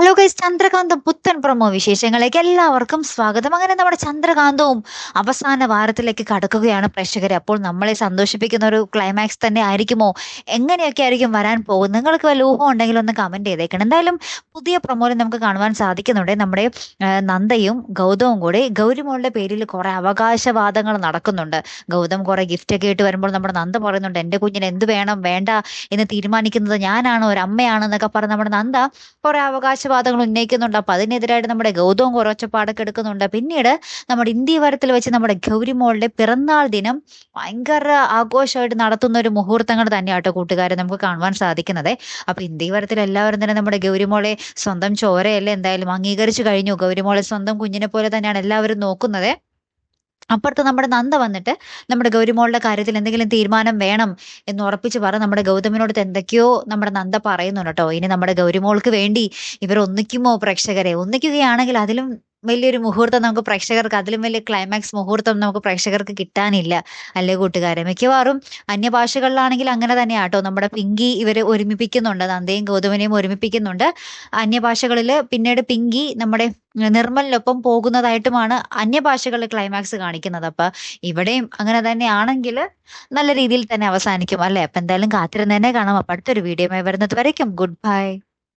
Hello guys Chandrakanta പുത്തൻ promo വിശേഷങ്ങളിലേക്ക് എല്ലാവർക്കും സ്വാഗതം. അങ്ങനെ നമ്മുടെ ചന്ദ്രകാന്തവും അവസാന വാരത്തിലേക്ക് കടക്കുകയാണ് പ്രേക്ഷകരെ. അപ്പോൾ നമ്മളെ സന്തോഷിപ്പിക്കുന്ന ഒരു ക്ലൈമാക്സ് തന്നെ ആയിരിക്കുമോ? എങ്ങനെയൊക്കെ ആയിരിക്കും വരാൻ പോകുന്നത്? നിങ്ങൾക്ക് വല്ല ഊഹം ഉണ്ടെങ്കിൽ ഒന്ന് കമന്റ് ചെയ്തേക്കണം. എന്തായാലും പുതിയ പ്രൊമോയിൽ നമുക്ക് കാണുവാൻ സാധിക്കുന്നുണ്ട്. നമ്മുടെ നന്ദയും ഗൗതവും കൂടി ഗൗരിമോളുടെ പേരിൽ കുറേ അവകാശവാദങ്ങൾ നടക്കുന്നുണ്ട്. ഗൗതം കുറേ ഗിഫ്റ്റ് ഒക്കെ ഇട്ട് വരുമ്പോൾ നമ്മുടെ നന്ദ പറയുന്നുണ്ട് എന്റെ കുഞ്ഞിന് എന്ത് വേണം? വേണ്ട എന്ന് തീരുമാനിക്കുന്നത് ഞാനാണ്? ഒരു അമ്മയാണെന്നൊക്കെ പറഞ്ഞ് നമ്മുടെ നന്ദ കുറേ കുറെ അവകാശവാദങ്ങൾ ഉന്നയിക്കുന്നുണ്ട്. അപ്പൊ അതിനെതിരായിട്ട് നമ്മുടെ ഗൗതവും കുറച്ചപ്പാടൊക്കെ എടുക്കുന്നുണ്ട്. പിന്നീട് നമ്മുടെ ഇന്ത്യ വരത്തിൽ വെച്ച് നമ്മുടെ ഗൗരിമോളുടെ പിറന്നാൾ ദിനം ഭയങ്കര ആഘോഷമായിട്ട് നടത്തുന്ന ഒരു മുഹൂർത്തങ്ങൾ തന്നെയാട്ടോ കൂട്ടുകാരെ നമുക്ക് കാണുവാൻ സാധിക്കുന്നത്. അപ്പൊ ഇന്ത്യ വരത്തിൽ എല്ലാവരും തന്നെ നമ്മുടെ ഗൗരിമോളെ സ്വന്തം ചോരയല്ലേ എന്തായാലും അംഗീകരിച്ചു കഴിഞ്ഞു. ഗൗരിമോളെ സ്വന്തം കുഞ്ഞിനെ പോലെ തന്നെയാണ് എല്ലാവരും നോക്കുന്നത്. അപ്പുറത്ത് നമ്മുടെ നന്ദ വന്നിട്ട് നമ്മുടെ ഗൗരിമോളുടെ കാര്യത്തിൽ എന്തെങ്കിലും തീരുമാനം വേണം എന്ന് ഉറപ്പിച്ച് പറ നമ്മുടെ ഗൗതമിനോട് എന്തൊക്കെയോ നമ്മുടെ നന്ദ പറയുന്നുണ്ട് കേട്ടോ. ഇനി നമ്മുടെ ഗൗരിമോൾക്ക് വേണ്ടി ഇവർ ഒന്നിക്കുമോ പ്രേക്ഷകരെ? ഒന്നിക്കുകയാണെങ്കിൽ അതിലും വലിയൊരു മുഹൂർത്തം നമുക്ക് പ്രേക്ഷകർക്ക് അതിലും വലിയ ക്ലൈമാക്സ് മുഹൂർത്തം നമുക്ക് പ്രേക്ഷകർക്ക് കിട്ടാനില്ല. അല്ലേ കൂട്ടുകാരെ? മിക്കവാറും അന്യഭാഷകളിലാണെങ്കിൽ അങ്ങനെ തന്നെയാട്ടോ. നമ്മുടെ പിങ്കി ഇവരെ ഒരുമിപ്പിക്കുന്നുണ്ട് നന്ദയും ഗോതമനെയും ഒരുമിപ്പിക്കുന്നുണ്ട്. അന്യഭാഷകളിൽ പിന്നീട് പിങ്കി നമ്മുടെ നിർമ്മലിനൊപ്പം പോകുന്നതായിട്ടുമാണ് അന്യഭാഷകളിൽ ക്ലൈമാക്സ് കാണിക്കുന്നത്. അപ്പൊ ഇവിടെയും അങ്ങനെ തന്നെയാണെങ്കിൽ നല്ല രീതിയിൽ തന്നെ അവസാനിക്കും അല്ലേ? അപ്പൊ എന്തായാലും കാത്തിരുന്ന് തന്നെ കാണാം. അപ്പൊ അടുത്തൊരു വീഡിയോ വരുന്നത് വരയ്ക്കും. Good bye